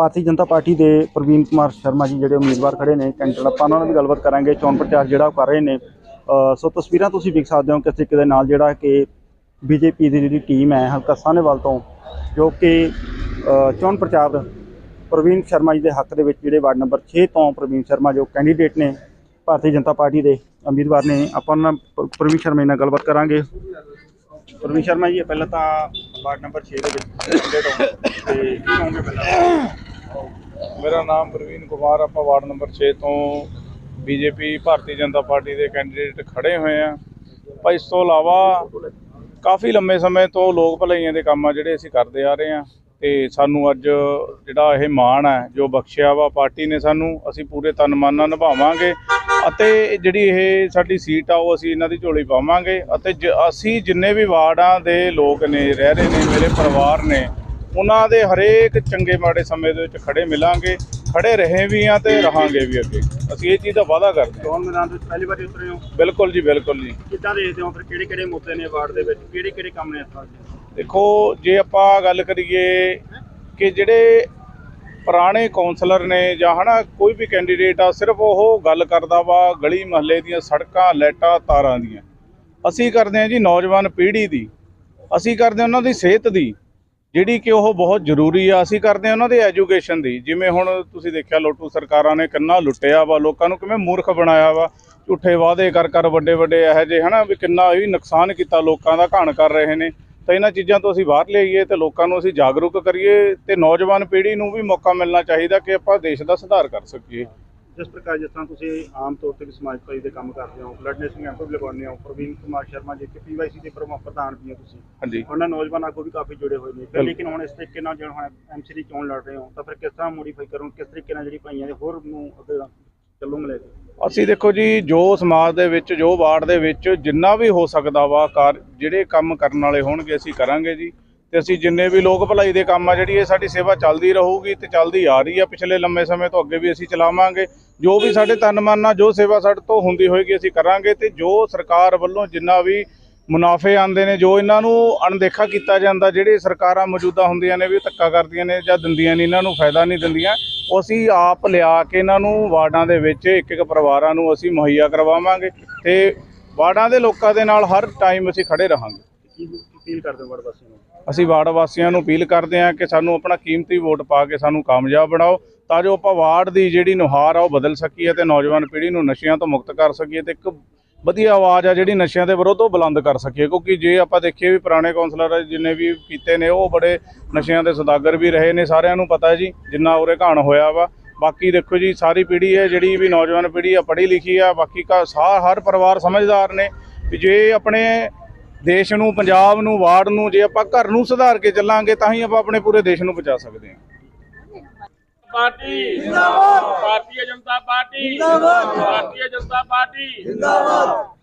ਭਾਰਤੀ Janata party ਦੇ ਪ੍ਰਵੀਨ ਕੁਮਾਰ ਸ਼ਰਮਾ ਜੀ ਜਿਹੜੇ ਉਮੀਦਵਾਰ ਖੜੇ ਨੇ ਕੈਂਡੀਡੇਟ ਆਪਾਂ ਉਹਨਾਂ ਨਾਲ ਵੀ ਗੱਲਬਾਤ ਕਰਾਂਗੇ। ਚੋਣ ਪ੍ਰਚਾਰ ਜਿਹੜਾ ਉਹ ਕਰ ਰਹੇ ਨੇ। ਸੋ ਤਸਵੀਰਾਂ ਤੁਸੀਂ ਵੇਖ ਸਕਦੇ ਹੋ ਕਿਸ ਤਰੀਕੇ ਦੇ ਨਾਲ ਜਿਹੜਾ ਕਿ ਬੀਜੇਪੀ ਦੀ ਜਿਹੜੀ ਟੀਮ ਹੈ ਹਲਕਾ ਸਾਹਨੇਵਾਲ ਤੋਂ, ਜੋ ਕਿ ਚੋਣ ਪ੍ਰਚਾਰ ਪ੍ਰਵੀਨ ਸ਼ਰਮਾ ਜੀ ਦੇ ਹੱਕ ਦੇ ਵਿੱਚ ਜਿਹੜੇ ਵਾਰਡ ਨੰਬਰ 6 ਤੋਂ ਪ੍ਰਵੀਨ ਸ਼ਰਮਾ ਜੋ ਕੈਂਡੀਡੇਟ ਨੇ, ਭਾਰਤੀ ਜਨਤਾ ਪਾਰਟੀ ਦੇ ਉਮੀਦਵਾਰ ਨੇ, ਆਪਾਂ ਉਹਨਾਂ ਨਾਲ ਪ੍ਰਵੀਨ ਸ਼ਰਮਾ ਜੀ ਨਾਲ ਗੱਲਬਾਤ ਕਰਾਂਗੇ। ਪ੍ਰਵੀਨ ਸ਼ਰਮਾ ਜੀ ਪਹਿਲਾਂ ਤਾਂ ਵਾਰਡ ਨੰਬਰ 6 ਦੇ ਵਿੱਚ ਕੈਂਡੀਡੇਟ ਹੋ ਤੇ ਕੀ ਕਹੋਗੇ ਪਹਿਲਾਂ? ਮੇਰਾ ਨਾਮ ਪ੍ਰਵੀਨ ਕੁਮਾਰ ਆਪਾਂ ਵਾਰਡ ਨੰਬਰ 6 ਤੋਂ ਬੀਜੇਪੀ, ਭਾਰਤੀ ਜਨਤਾ ਪਾਰਟੀ ਦੇ ਕੈਂਡੀਡੇਟ ਖੜੇ ਹੋਏ ਆ। ਪਰ ਇਸ ਤੋਂ ਇਲਾਵਾ ਕਾਫੀ ਲੰਮੇ ਸਮੇਂ ਤੋਂ ਲੋਕ ਭਲਾਈਆਂ ਦੇ ਕੰਮ ਆ ਜਿਹੜੇ ਅਸੀਂ ਕਰਦੇ ਆ ਰਹੇ ਆ ਤੇ ਸਾਨੂੰ ਅੱਜ ਜਿਹੜਾ ਇਹ ਮਾਣ ਹੈ ਜੋ ਬਖਸ਼ਿਆ ਵਾ ਪਾਰਟੀ ਨੇ ਸਾਨੂੰ, ਅਸੀਂ ਪੂਰੇ ਤਨ ਮਨ ਨਾਲ ਨਿਭਾਵਾਂਗੇ ਅਤੇ ਜਿਹੜੀ ਇਹ ਸਾਡੀ ਸੀਟ ਆ, ਉਹ ਅਸੀਂ ਇਹਨਾਂ ਦੀ ਝੋਲੀ ਪਾਵਾਂਗੇ ਅਤੇ ਜ- ਅਸੀਂ ਜਿੰਨੇ ਵੀ ਵਾਰਡਾਂ ਦੇ ਲੋਕ ਨੇ, ਰਹਿ ਰਹੇ ਨੇ, ਮੇਰੇ ਪਰਿਵਾਰ ਨੇ ਉਹਨਾਂ ਦੇ ਹਰੇਕ ਚੰਗੇ ਮਾੜੇ ਸਮੇਂ ਦੇ ਵਿੱਚ ਖੜੇ ਮਿਲਾਂਗੇ ਖੜੇ ਰਹੇ ਵੀ ਆ ਤੇ ਰਹਾਂਗੇ ਵੀ ਅੱਗੇ। ਅਸੀਂ ਇਹ ਚੀਜ਼ ਦਾ ਵਾਅਦਾ ਕਰਦੇ ਹਾਂ। ਚੋਣ ਮੈਦਾਨ ਵਿੱਚ ਪਹਿਲੀ ਵਾਰੀ ਉਤਰੇ ਹੋ? ਬਿਲਕੁਲ ਜੀ ਬਿਲਕੁਲ ਜੀ। ਕਿੱਦਾਂ ਦੇਖਦੇ ਹੋ ਫਿਰ ਕਿਹੜੇ ਕਿਹੜੇ ਮੁੱਦੇ ਨੇ ਵਾਰਡ ਦੇ ਵਿੱਚ? ਕਿਹੜੇ ਕਿਹੜੇ ਕੰਮ ਨੇ ਇਸ ਵਾਰ? ਦੇ ਦੇਖੋ ਜੇ ਆਪਾਂ ਗੱਲ ਕਰੀਏ ਕਿ ਜਿਹੜੇ ਪੁਰਾਣੇ ਕਾਉਂਸਲਰ ਨੇ ਜਾਂ ਹਨਾ ਕੋਈ ਵੀ ਕੈਂਡੀਡੇਟ ਆ ਸਿਰਫ ਉਹ ਗੱਲ ਕਰਦਾ ਵਾ ਗਲੀ ਮਹੱਲੇ ਦੀਆਂ ਸੜਕਾਂ ਲਾਈਟਾਂ ਤਾਰਾਂ ਦੀਆਂ। ਅਸੀਂ ਕਰਦੇ ਹਾਂ ਜੀ ਨੌਜਵਾਨ ਪੀੜ੍ਹੀ ਦੀ। ਅਸੀਂ ਕਰਦੇ ਉਹਨਾਂ ਦੀ ਸਿਹਤ ਦੀ। ਜਿਹੜੀ ਕਿ ਉਹ ਬਹੁਤ ਜ਼ਰੂਰੀ ਆ, ਅਸੀਂ ਕਰਦੇ ਹਾਂ ਉਹਨਾਂ ਦੇ ਐਜੂਕੇਸ਼ਨ ਦੀ। ਜਿਵੇਂ ਹੁਣ ਤੁਸੀਂ ਦੇਖਿਆ, ਲੋਟੂ ਸਰਕਾਰਾਂ ਨੇ ਕਿੰਨਾ ਲੁੱਟਿਆ ਵਾ, ਲੋਕਾਂ ਨੂੰ ਕਿਵੇਂ ਮੂਰਖ ਬਣਾਇਆ ਵਾ। ਝੂਠੇ ਵਾਅਦੇ ਕਰ ਕਰ ਵੱਡੇ ਵੱਡੇ ਇਹੋ ਜਿਹੇ, ਹਨਾ, ਵੀ ਕਿੰਨਾ ਵੀ ਨੁਕਸਾਨ ਕੀਤਾ ਲੋਕਾਂ ਦਾ, ਘਾਣ ਕਰ ਰਹੇ ਨੇ। ਤਾਂ ਇਹਨਾਂ ਚੀਜ਼ਾਂ ਤੋਂ ਅਸੀਂ ਬਾਹਰ ਲਿਆਈਏ ਤੇ ਲੋਕਾਂ ਨੂੰ ਅਸੀਂ ਜਾਗਰੂਕ ਕਰੀਏ ਤੇ ਨੌਜਵਾਨ ਪੀੜ੍ਹੀ ਨੂੰ ਵੀ ਮੌਕਾ ਮਿਲਣਾ ਚਾਹੀਦਾ ਕਿ ਆਪਾਂ ਦੇਸ਼ ਦਾ ਸੁਧਾਰ ਕਰ ਸਕੀਏ। ਜਿਸ ਪ੍ਰਕਾਰ ਜਿਸ ਤਰ੍ਹਾਂ ਤੁਸੀਂ ਆਮ ਤੌਰ ਤੇ ਵੀ ਸਮਾਜ ਭਲਾਈ ਦੇ ਕੰਮ ਕਰਦੇ ਹੋ ਬਲੱਡ ਨੇਸ਼ਨ ਕੈਂਪ ਵੀ ਲਗਾਉਂਦੇ ਹੋ ਪ੍ਰਵੀਨ ਕੁਮਾਰ ਸ਼ਰਮਾ ਜੀ ਕਿ ਪੀਵਾਈਸੀ ਦੇ ਪ੍ਰਮੁੱਖ ਪ੍ਰਧਾਨ ਵੀ ਹੋ ਤੁਸੀਂ। ਹਾਂਜੀ। ਉਹਨਾਂ ਨੌਜਵਾਨ ਆਗੂ ਵੀ ਕਾਫੀ ਜੁੜੇ ਹੋਏ ਨੇ। ਲੇਕਿਨ ਹੁਣ ਇਸ ਤਰੀਕੇ ਨਾਲ ਜਿਹੜਾ ਐਮਸੀ ਦੀ ਚੋਣ ਲੜ ਰਹੇ ਹੋ ਤਾਂ ਫਿਰ ਕਿਸ ਤਰ੍ਹਾਂ ਮੋਡੀਫਾਈ ਕਰੋ ਕਿਸ ਤਰੀਕੇ ਨਾਲ ਜਿਹੜੀ ਭਾਈਆਂ ਦੇ ਹੋਰ ਨੂੰ ਅੱਗੇ ਚੱਲੂ ਮਿਲੇ ਅਸੀਂ ਦੇਖੋ ਜੀ ਜੋ ਸਮਾਜ ਦੇ ਵਿੱਚ ਜੋ ਵਾਰਡ ਦੇ ਵਿੱਚ ਜਿੰਨਾ ਵੀ ਹੋ ਸਕਦਾ ਵਾ ਕਾਰ ਜਿਹੜੇ ਕੰਮ ਕਰਨ ਵਾਲੇ ਹੋਣਗੇ ਅਸੀਂ ਕਰਾਂਗੇ ਜੀ। ਤੇ ਅਸੀਂ ਜਿੰਨੇ ਵੀ ਲੋਕ ਭਲਾਈ ਦੇ ਕੰਮ ਆ, ਜਿਹੜੀ ਇਹ ਸਾਡੀ ਸੇਵਾ ਚੱਲਦੀ ਰਹੂਗੀ ਤੇ ਚੱਲਦੀ ਆ ਰਹੀ ਆ, ਪਿਛਲੇ ਲੰਮੇ ਸਮੇਂ ਤੋਂ ਅੱਗੇ ਵੀ ਅਸੀਂ ਚਲਾਵਾਂਗੇ। ਜੋ ਵੀ ਸਾਡੇ ਤਨ ਮਨ ਨਾਲ ਜੋ ਸੇਵਾ ਸਾਡੇ ਤੋਂ ਹੁੰਦੀ ਹੋਏਗੀ, ਅਸੀਂ ਕਰਾਂਗੇ ਤੇ ਜੋ ਸਰਕਾਰ ਵੱਲੋਂ ਜਿੰਨਾ ਵੀ ਮੁਨਾਫੇ ਆਉਂਦੇ ਨੇ, ਜੋ ਇਹਨਾਂ ਨੂੰ ਅਣਦੇਖਾ ਕੀਤਾ ਜਾਂਦਾ, ਜਿਹੜੇ ਸਰਕਾਰਾਂ ਮੌਜੂਦਾ ਹੁੰਦੀਆਂ ਨੇ, ਵੀ ਧੱਕਾ ਕਰਦੀਆਂ ਨੇ ਜਾਂ ਦਿੰਦੀਆਂ ਨਹੀਂ ਇਹਨਾਂ ਨੂੰ ਫਾਇਦਾ ਨਹੀਂ ਦਿੰਦੀਆਂ, ਉਹ ਅਸੀਂ ਆਪ ਲਿਆ ਕੇ ਇਹਨਾਂ ਨੂੰ ਵਾਰਡਾਂ ਦੇ ਵਿੱਚ ਇੱਕ ਇੱਕ ਪਰਿਵਾਰਾਂ ਨੂੰ ਅਸੀਂ ਮੁਹੱਈਆ ਕਰਵਾਵਾਂਗੇ ਤੇ ਵਾਰਡਾਂ ਦੇ ਲੋਕਾਂ ਦੇ ਨਾਲ ਹਰ ਟਾਈਮ ਅਸੀਂ ਖੜੇ ਰਹਾਂਗੇ। ਅਪੀਲ ਕਰਦੇ ਹੋ ਵਾਰਡ ਵਾਸੀਆਂ ਨੂੰ? ਅਸੀਂ ਵਾਰਡ ਵਾਸੀਆਂ ਨੂੰ ਅਪੀਲ ਕਰਦੇ ਹਾਂ ਕਿ ਸਾਨੂੰ ਆਪਣਾ ਕੀਮਤੀ ਵੋਟ ਪਾ ਕੇ ਸਾਨੂੰ ਕਾਮਯਾਬ ਬਣਾਓ, ਤਾਂ ਜੋ ਆਪਾਂ ਵਾਰਡ ਦੀ ਜਿਹੜੀ ਨੁਹਾਰ ਆ ਉਹ ਬਦਲ ਸਕੀਏ ਤੇ ਨੌਜਵਾਨ ਪੀੜ੍ਹੀ ਨੂੰ ਨਸ਼ਿਆਂ ਤੋਂ ਮੁਕਤ ਕਰ ਸਕੀਏ ਤੇ ਇੱਕ ਵਧੀਆ ਆਵਾਜ਼ ਆ ਜਿਹੜੀ ਨਸ਼ਿਆਂ ਦੇ ਵਿਰੁੱਧ ਉਹ ਬੁਲੰਦ ਕਰ ਸਕੀਏ। ਕਿਉਂਕਿ ਜੇ ਆਪਾਂ ਦੇਖੀਏ ਵੀ ਪੁਰਾਣੇ ਕਾਉਂਸਲਰ ਜਿੰਨੇ ਵੀ ਕੀਤੇ ਨੇ, ਉਹ ਬੜੇ ਨਸ਼ਿਆਂ ਦੇ ਸੌਦਾਗਰ ਵੀ ਰਹੇ ਨੇ, ਸਾਰਿਆਂ ਨੂੰ ਪਤਾ ਜੀ ਜਿੰਨਾ ਉਰੇ ਘਾਣ ਹੋਇਆ ਵਾ। ਬਾਕੀ ਦੇਖੋ ਜੀ, ਸਾਰੀ ਪੀੜ੍ਹੀ ਹੈ ਜਿਹੜੀ ਵੀ ਨੌਜਵਾਨ ਪੀੜ੍ਹੀ ਆ, ਪੜ੍ਹੀ ਲਿਖੀ ਆ, ਬਾਕੀ ਕਾ ਸਾ- ਹਰ ਪਰਿਵਾਰ ਸਮਝਦਾਰ ਨੇ। ਵੀ ਜੇ ਆਪਣੇ ਦੇਸ਼ ਨੂੰ ਪੰਜਾਬ ਨੂੰ ਵਾਰਡ ਨੂੰ ਜੇ ਆਪਾਂ ਘਰ ਨੂੰ ਸੁਧਾਰ ਕੇ ਚੱਲਾਂਗੇ ਤਾਂ ਹੀ ਆਪਾਂ ਆਪਣੇ ਪੂਰੇ ਦੇਸ਼ ਨੂੰ ਬਚਾ ਸਕਦੇ ਹਾਂ। ਪਾਰਟੀ। ਜਿੰਦਾਬਾਦ। ਭਾਰਤੀ ਜਨਤਾ ਪਾਰਟੀ। ਜਿੰਦਾਬਾਦ। ਭਾਰਤੀ ਜਨਤਾ ਪਾਰਟੀ। ਜਿੰਦਾਬਾਦ।